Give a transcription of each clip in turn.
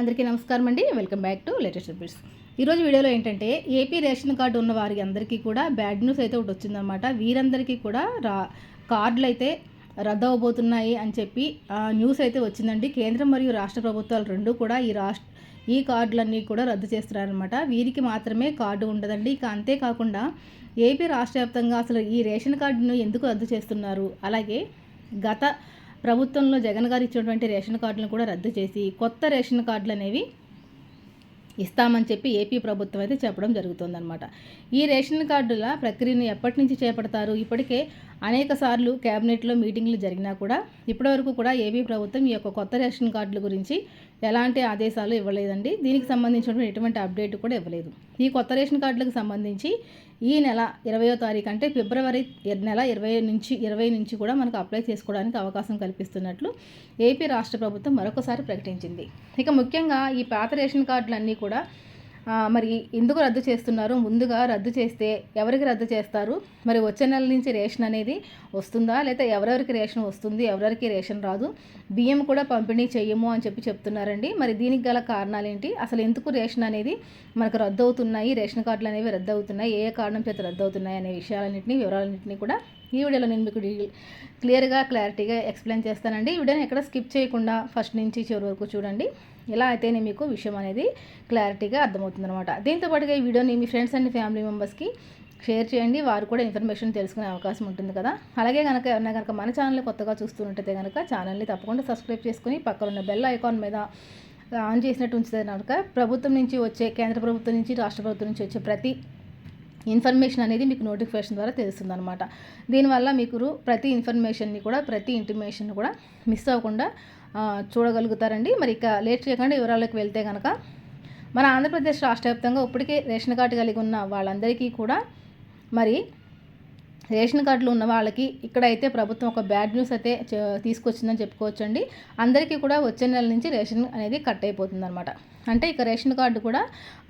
అందరికీ నమస్కారం అండి. Welcome back to latest updates. ఈరోజు వీడియోలో ఏంటంటే ఏపీ రేషన్ కార్డు ఉన్న వారికి అందరికీ కూడా బ్యాడ్ న్యూస్ అయితే ఒకటి వచ్చిందనమాట వీరందరికీ కూడా రా కార్డులు అయితే రద్దు అవబోతున్నాయి అని చెప్పి న్యూస్ అయితే వచ్చిందండి. కేంద్రం మరియు రాష్ట్ర ప్రభుత్వాలు రెండు కూడా ఈ రాష్ట్ర ఈ కార్డులన్నీ కూడా రద్దు చేస్తున్నారనమాట వీరికి మాత్రమే కార్డు ఉండదండి. ఇక అంతేకాకుండా ఏపీ రాష్ట్ర వ్యాప్తంగా అసలు ఈ రేషన్ కార్డును ఎందుకు రద్దు చేస్తున్నారు? అలాగే గత ప్రభుత్వంలో జగన్ గారు ఇచ్చినటువంటి రేషన్ కార్డులను కూడా రద్దు చేసి కొత్త రేషన్ కార్డులు అనేవి ఇస్తామని చెప్పి ఏపీ ప్రభుత్వం అయితే చెప్పడం జరుగుతుందన్నమాట. ఈ రేషన్ కార్డుల ప్రక్రియను ఎప్పటి నుంచి చేపడతారు? ఇప్పటికే అనేక సార్లు క్యాబినెట్లో మీటింగ్లు జరిగినా కూడా ఇప్పటివరకు కూడా ఏపీ ప్రభుత్వం ఈ యొక్క కొత్త రేషన్ కార్డుల గురించి ఎలాంటి ఆదేశాలు ఇవ్వలేదండి. దీనికి సంబంధించినటువంటి ఎటువంటి అప్డేట్ కూడా ఇవ్వలేదు. ఈ కొత్త రేషన్ కార్డులకు సంబంధించి ఈ నెల ఇరవయో తారీఖు అంటే ఫిబ్రవరి నెల ఇరవై నుంచి ఇరవై నుంచి కూడా మనకు అప్లై చేసుకోవడానికి అవకాశం కల్పిస్తున్నట్లు ఏపీ రాష్ట్ర ప్రభుత్వం మరొకసారి ప్రకటించింది. ఇక ముఖ్యంగా ఈ పాత రేషన్ కార్డులన్నీ కూడా మరి ఎందుకు రద్దు చేస్తున్నారు? ముందుగా రద్దు చేస్తే ఎవరికి రద్దు చేస్తారు? మరి వచ్చే నెల నుంచి రేషన్ అనేది వస్తుందా? లేదా ఎవరెవరికి రేషన్ వస్తుంది? ఎవరెవరికి రేషన్ రాదు? బియ్యం కూడా పంపిణీ చేయము అని చెప్పి చెప్తున్నారండి. మరి దీనికి గల కారణాలు ఏంటి అసలు ఎందుకు రేషన్ అనేది మనకు రద్దు అవుతున్నాయి రేషన్ కార్డులు అనేవి రద్దు అవుతున్నాయి ఏ కారణం చేత రద్దు అవుతున్నాయి అనే విషయాలన్నింటినీ వివరాలన్నింటినీ కూడా ఈ వీడియోలో నేను మీకు క్లియర్గా క్లారిటీగా ఎక్స్ప్లెయిన్ చేస్తానండి. ఈ వీడియోని ఎక్కడ స్కిప్ చేయకుండా ఫస్ట్ నుంచి చివరి వరకు చూడండి. ఇలా అయితేనే మీకు విషయం అనేది క్లారిటీగా అర్థమవుతుందనమాట దీంతో పాటుగా ఈ వీడియోని మీ ఫ్రెండ్స్ అండ్ ఫ్యామిలీ మెంబర్స్కి షేర్ చేయండి. వారు కూడా ఇన్ఫర్మేషన్ తెలుసుకునే అవకాశం ఉంటుంది కదా. అలాగే కనుక ఎవరైనా కనుక మన ఛానల్ కొత్తగా చూస్తున్నట్టయితే కనుక ఛానల్ని తప్పకుండా సబ్స్క్రైబ్ చేసుకుని పక్కన ఉన్న బెల్ ఐకాన్ మీద ఆన్ చేసినట్టు ఉంచితే కనుక ప్రభుత్వం నుంచి వచ్చే కేంద్ర ప్రభుత్వం నుంచి రాష్ట్ర ప్రభుత్వం నుంచి వచ్చే ప్రతి ఇన్ఫర్మేషన్ అనేది మీకు నోటిఫికేషన్ ద్వారా తెలుస్తుంది అనమాట దీనివల్ల మీకు ప్రతి ఇన్ఫర్మేషన్ని కూడా ప్రతి ఇంటిమేషన్ కూడా మిస్ అవ్వకుండా చూడగలుగుతారండి. మరి ఇక లేట్ చేయకుండా వివరాలకు వెళ్తే కనుక మన ఆంధ్రప్రదేశ్ రాష్ట్ర వ్యాప్తంగా ఇప్పటికే రేషన్ కార్డు కలిగి ఉన్న వాళ్ళందరికీ కూడా మరి రేషన్ కార్డులు ఉన్న వాళ్ళకి ఇక్కడైతే ప్రభుత్వం ఒక బ్యాడ్ న్యూస్ అయితే తీసుకొచ్చిందని చెప్పుకోవచ్చండి. అందరికీ కూడా వచ్చే నెల నుంచి రేషన్ అనేది కట్ అయిపోతుందన్నమాట. అంటే ఇక రేషన్ కార్డు కూడా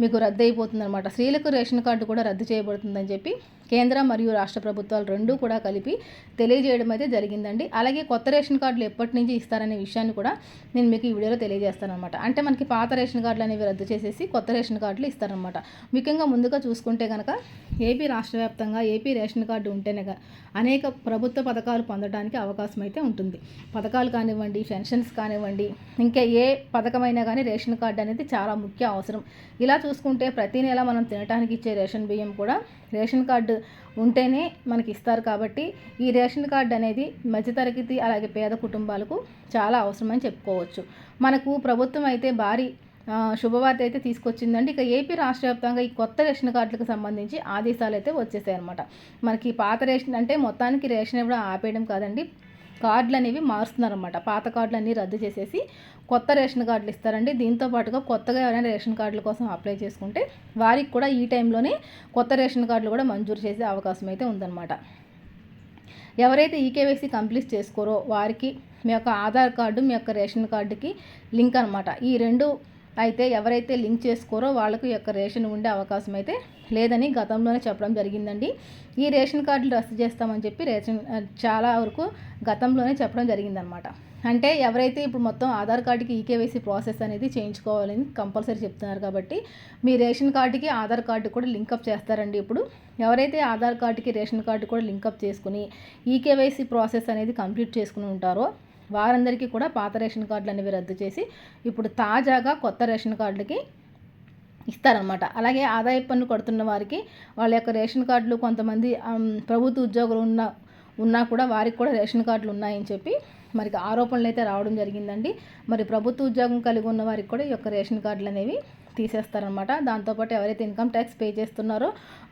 మీకు రద్దు అయిపోతుందన్నమాట స్త్రీలకు రేషన్ కార్డు కూడా రద్దు చేయబడుతుందని చెప్పి కేంద్ర మరియు రాష్ట్ర ప్రభుత్వాలు రెండూ కూడా కలిపి తెలియజేయడం అయితే జరిగిందండి. అలాగే కొత్త రేషన్ కార్డులు ఎప్పటి నుంచి ఇస్తారనే విషయాన్ని కూడా నేను మీకు ఈ వీడియోలో తెలియజేస్తాను అనమాట అంటే మనకి పాత రేషన్ కార్డులు అనేవి రద్దు చేసేసి కొత్త రేషన్ కార్డులు ఇస్తారనమాట ముఖ్యంగా ముందుగా చూసుకుంటే కనుక ఏపీ రాష్ట్ర వ్యాప్తంగా ఏపీ రేషన్ కార్డు ఉంటేనే అనేక ప్రభుత్వ పథకాలు పొందడానికి అవకాశం అయితే ఉంటుంది. పథకాలు కానివ్వండి పెన్షన్స్ కానివ్వండి ఇంకా ఏ పథకమైనా కానీ రేషన్ కార్డు అనేది చాలా ముఖ్య అవసరం. ఇలా చూసుకుంటే ప్రతి నెల మనం తినడానికి ఇచ్చే రేషన్ బియ్యం కూడా రేషన్ కార్డు ఉంటేనే మనకి ఇస్తారు కాబట్టి ఈ రేషన్ కార్డు అనేది మధ్యతరగతి అలాగే పేద కుటుంబాలకు చాలా అవసరమని చెప్పుకోవచ్చు. మనకు ప్రభుత్వం అయితే భారీ శుభవార్త అయితే తీసుకొచ్చిందండి. ఇక ఏపీ రాష్ట్ర వ్యాప్తంగా ఈ కొత్త రేషన్ కార్డులకు సంబంధించి ఆదేశాలు అయితే వచ్చేసాయి అనమాట మనకి పాత రేషన్ అంటే మొత్తానికి రేషన్ ఇవ్వడం ఆపేయడం కాదండి. కార్డులు అనేవి మారుస్తున్నారనమాట పాత కార్డులు అన్నీ రద్దు చేసేసి కొత్త రేషన్ కార్డులు ఇస్తారండి. దీంతో పాటుగా కొత్తగా ఎవరైనా రేషన్ కార్డుల కోసం అప్లై చేసుకుంటే వారికి కూడా ఈ టైంలోనే కొత్త రేషన్ కార్డులు కూడా మంజూరు చేసే అవకాశం అయితే ఉందన్నమాట. ఎవరైతే ఈకేవైసీ కంప్లీట్ చేసుకోరో వారికి మీ యొక్క ఆధార్ కార్డు మీ యొక్క రేషన్ కార్డుకి లింక్ అనమాట ఈ రెండు అయితే ఎవరైతే లింక్ చేసుకోరో వాళ్ళకు ఈ యొక్క రేషన్ ఉండే అవకాశం అయితే లేదని గతంలోనే చెప్పడం జరిగిందండి. ఈ రేషన్ కార్డులు రద్దు చేస్తామని చెప్పి రేషన్ చాలా వరకు గతంలోనే చెప్పడం జరిగిందనమాట. అంటే ఎవరైతే ఇప్పుడు మొత్తం ఆధార్ కార్డుకి ఈకేవైసీ ప్రాసెస్ అనేది చేయించుకోవాలని కంపల్సరీ చెప్తున్నారు కాబట్టి మీ రేషన్ కార్డుకి ఆధార్ కార్డు కూడా లింకప్ చేస్తారండి ఇప్పుడు. ఎవరైతే ఆధార్ కార్డుకి రేషన్ కార్డు కూడా లింకప్ చేసుకుని ఈకేవైసీ ప్రాసెస్ అనేది కంప్లీట్ చేసుకుని ఉంటారో వారందరికీ కూడా పాత రేషన్ కార్డులు అనేవి రద్దు చేసి ఇప్పుడు తాజాగా కొత్త రేషన్ కార్డులకి ఇస్తారనమాట అలాగే ఆదాయ పన్ను కడుతున్న వారికి వాళ్ళ యొక్క రేషన్ కార్డులు కొంతమంది ప్రభుత్వ ఉద్యోగులు ఉన్న ఉన్నా కూడా వారికి కూడా రేషన్ కార్డులు ఉన్నాయని చెప్పి మరి ఆరోపణలు అయితే రావడం జరిగిందండి. మరి ప్రభుత్వ ఉద్యోగం కలిగి ఉన్న వారికి కూడా ఈ యొక్క రేషన్ కార్డులు అనేవి తీసేస్తారనమాట దాంతోపాటు ఎవరైతే ఇన్కమ్ ట్యాక్స్ పే చేస్తున్నారో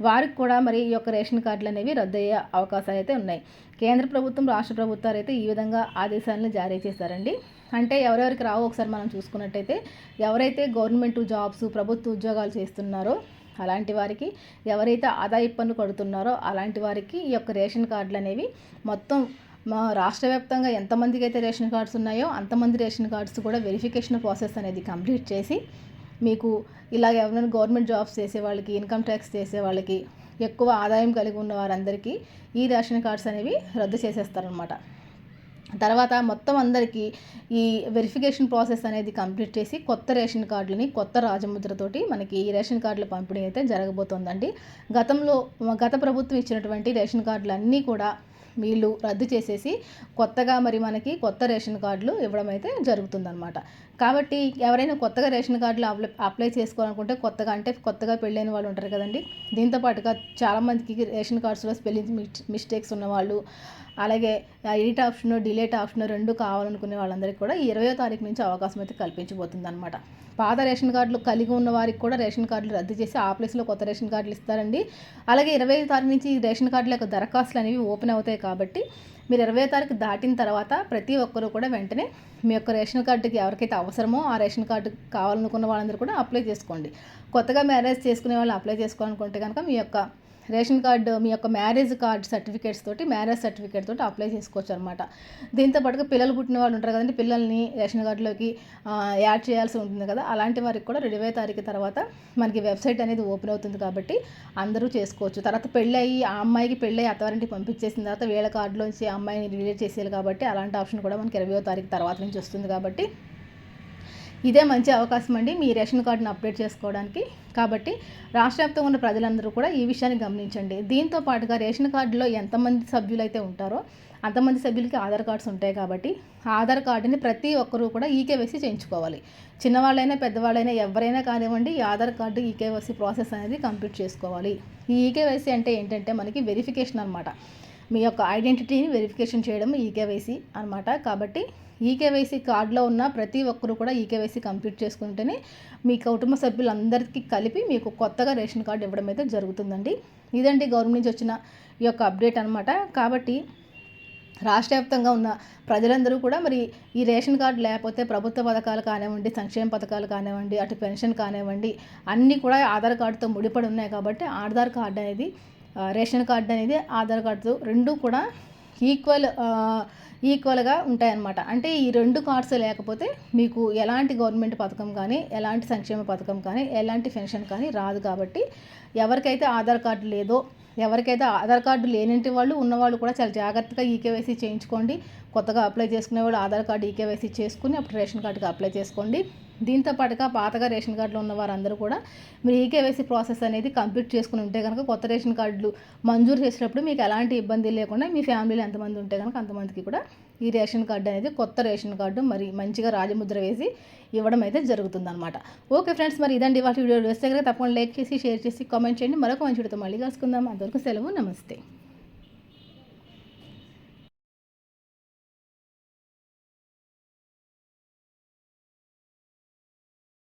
వారికి కూడా మరి ఈ యొక్క రేషన్ కార్డులు అనేవి రద్దు అయ్యే అవకాశాలు అయితే ఉన్నాయి. కేంద్ర ప్రభుత్వం రాష్ట్ర ప్రభుత్వాలు అయితే ఈ విధంగా ఆదేశాలను జారీ చేశారండి. అంటే ఎవరెవరికి రావు ఒకసారి మనం చూసుకున్నట్టయితే ఎవరైతే గవర్నమెంట్ జాబ్స్ ప్రభుత్వ ఉద్యోగాలు చేస్తున్నారో అలాంటి వారికి ఎవరైతే ఆదాయ పన్ను కడుతున్నారో అలాంటి వారికి ఈ యొక్క రేషన్ కార్డులు అనేవి మొత్తం మా రాష్ట్ర వ్యాప్తంగా ఎంతమందికి అయితే రేషన్ కార్డ్స్ ఉన్నాయో అంతమంది రేషన్ కార్డ్స్ కూడా వెరిఫికేషన్ ప్రాసెస్ అనేది కంప్లీట్ చేసి మీకు ఇలాగ ఎవరైనా గవర్నమెంట్ జాబ్స్ చేసే వాళ్ళకి ఇన్కమ్ ట్యాక్స్ చేసే వాళ్ళకి ఎక్కువ ఆదాయం కలిగి ఉన్న వారందరికీ ఈ రేషన్ కార్డ్స్ అనేవి రద్దు చేసేస్తారనమాట తర్వాత మొత్తం అందరికీ ఈ వెరిఫికేషన్ ప్రాసెస్ అనేది కంప్లీట్ చేసి కొత్త రేషన్ కార్డులని కొత్త రాజముద్రతోటి మనకి ఈ రేషన్ కార్డుల పంపిణీ అయితే జరగబోతోందండి. గతంలో గత ప్రభుత్వం ఇచ్చినటువంటి రేషన్ కార్డులు అన్నీ కూడా వీళ్ళు రద్దు చేసేసి కొత్తగా మరి మనకి కొత్త రేషన్ కార్డులు ఇవ్వడం అయితే జరుగుతుందన్నమాట. కాబట్టి ఎవరైనా కొత్తగా రేషన్ కార్డులు అప్లై అప్లై చేసుకోవాలనుకుంటే కొత్తగా అంటే కొత్తగా పెళ్ళైన వాళ్ళు ఉంటారు కదండి. దీంతో పాటుగా చాలామందికి రేషన్ కార్డ్స్లో స్పెల్లింగ్ మిస్టేక్స్ ఉన్నవాళ్ళు అలాగే ఎడిట్ ఆప్షన్ డిలేట్ ఆప్షన్ రెండు కావాలనుకునే వాళ్ళందరికీ కూడా ఈ ఇరవయో తారీఖు నుంచి అవకాశం అయితే కల్పించబోతుంది అనమాట పాత రేషన్ కార్డులు కలిగి ఉన్న వారికి కూడా రేషన్ కార్డులు రద్దు చేసి ఆ ప్లేస్లో కొత్త రేషన్ కార్డులు ఇస్తారండి. అలాగే ఇరవై తారీఖు నుంచి రేషన్ కార్డుల యొక్క దరఖాస్తులు అనేవి ఓపెన్ అవుతాయి కాబట్టి మీరు ఇరవై తారీఖు దాటిన తర్వాత ప్రతి ఒక్కరూ కూడా వెంటనే మీ యొక్క రేషన్ కార్డుకి ఎవరికైతే అవసరమో ఆ రేషన్ కార్డు కావాలనుకున్న వాళ్ళందరూ కూడా అప్లై చేసుకోండి. కొత్తగా మ్యారేజ్ చేసుకునే వాళ్ళు అప్లై చేసుకోవాలనుకుంటే కనుక మీ యొక్క రేషన్ కార్డు మీ యొక్క మ్యారేజ్ కార్డ్ సర్టిఫికేట్స్ తోటి మ్యారేజ్ సర్టిఫికేట్ తోటి అప్లై చేసుకోవచ్చు అనమాట దీంతో పాటుగా పిల్లలు పుట్టిన వాళ్ళు ఉంటారు కదండి పిల్లల్ని రేషన్ కార్డులోకి యాడ్ చేయాల్సి ఉంటుంది కదా అలాంటి వారికి కూడా ఇరవై తారీఖు తర్వాత మనకి వెబ్సైట్ అనేది ఓపెన్ అవుతుంది కాబట్టి అందరూ చేసుకోవచ్చు. తర్వాత పెళ్ళి అయ్యి ఆ అమ్మాయికి పెళ్ళి అయ్యి అత్తవారింటికి పంపించేసిన తర్వాత వీళ్ళ కార్డులోంచి ఆ అమ్మాయిని రిలీజ్ చేసేయాలి కాబట్టి అలాంటి ఆప్షన్ కూడా మనకి ఇరవై తారీఖు తర్వాత నుంచి వస్తుంది కాబట్టి ఇదే మంచి అవకాశం అండి మీ రేషన్ కార్డును అప్డేట్ చేసుకోవడానికి. కాబట్టి రాష్ట్ర వ్యాప్తంగా ఉన్న ప్రజలందరూ కూడా ఈ విషయాన్ని గమనించండి. దీంతో పాటుగా రేషన్ కార్డులో ఎంతమంది సభ్యులైతే ఉంటారో అంతమంది సభ్యులకి ఆధార్ కార్డ్స్ ఉంటాయి కాబట్టి ఆధార్ కార్డుని ప్రతి ఒక్కరూ కూడా ఈకేవైసీ చేయించుకోవాలి. చిన్నవాళ్ళైనా పెద్దవాళ్ళైనా ఎవరైనా కానివ్వండి ఈ ఆధార్ కార్డు ఈకేవైసీ ప్రాసెస్ అనేది కంప్లీట్ చేసుకోవాలి. ఈ ఈకేవైసీ అంటే ఏంటంటే మనకి వెరిఫికేషన్ అనమాట మీ యొక్క ఐడెంటిటీని వెరిఫికేషన్ చేయడం ఈకేవైసీ అనమాట కాబట్టి ఈకేవైసీ కార్డులో ఉన్న ప్రతి ఒక్కరు కూడా ఈకేవైసీ కంప్లీట్ చేసుకుంటేనే మీ కుటుంబ సభ్యులందరికీ కలిపి మీకు కొత్తగా రేషన్ కార్డు ఇవ్వడం అయితే జరుగుతుందండి. ఇదండి గవర్నమెంట్ నుంచి వచ్చిన ఈ యొక్క అప్డేట్ అనమాట కాబట్టి రాష్ట్ర వ్యాప్తంగా ఉన్న ప్రజలందరూ కూడా మరి ఈ రేషన్ కార్డు లేకపోతే ప్రభుత్వ పథకాలు కానివ్వండి సంక్షేమ పథకాలు కానివ్వండి అటు పెన్షన్ కానివ్వండి అన్నీ కూడా ఆధార్ కార్డుతో ముడిపడి ఉన్నాయి కాబట్టి ఆధార్ కార్డు అనేది రేషన్ కార్డు అనేది ఆధార్ కార్డు రెండు కూడా ఈక్వల్ ఈక్వల్గా ఉంటాయన్నమాట. అంటే ఈ రెండు కార్డ్స్ లేకపోతే మీకు ఎలాంటి గవర్నమెంట్ పథకం కానీ ఎలాంటి సంక్షేమ పథకం కానీ ఎలాంటి పెన్షన్ కానీ రాదు కాబట్టి ఎవరికైతే ఆధార్ కార్డు లేదో ఎవరికైతే ఆధార్ కార్డు లేనింటి వాళ్ళు ఉన్నవాళ్ళు కూడా చాలా జాగ్రత్తగా ఈకేవైసీ చేయించుకోండి. కొత్తగా అప్లై చేసుకునే వాళ్ళు ఆధార్ కార్డు ఈకేవైసీ చేసుకుని అప్పుడు రేషన్ కార్డుకి అప్లై చేసుకోండి. దీంతో పాటుగా పాతగా రేషన్ కార్డులో ఉన్న వారందరూ కూడా మీరు ఈకేవైసీ ప్రాసెస్ అనేది కంప్లీట్ చేసుకుని ఉంటే కనుక కొత్త రేషన్ కార్డులు మంజూరు చేసినప్పుడు మీకు ఎలాంటి ఇబ్బంది లేకుండా మీ ఫ్యామిలీలో ఎంతమంది ఉంటే కనుక అంతమందికి కూడా ఈ రేషన్ కార్డు అనేది కొత్త రేషన్ కార్డు మరి మంచిగా రాజముద్ర వేసి ఇవ్వడం అయితే జరుగుతుందన్నమాట. ఓకే ఫ్రెండ్స్ మరి ఇదండి వాటి వీడియో. వేస్తే కనుక తప్పకుండా లైక్ చేసి షేర్ చేసి కామెంట్ చేయండి. మరొక మంచి వీడియోతో మళ్ళీ కలుసుకుందాం. అంతవరకు సెలవు. నమస్తే.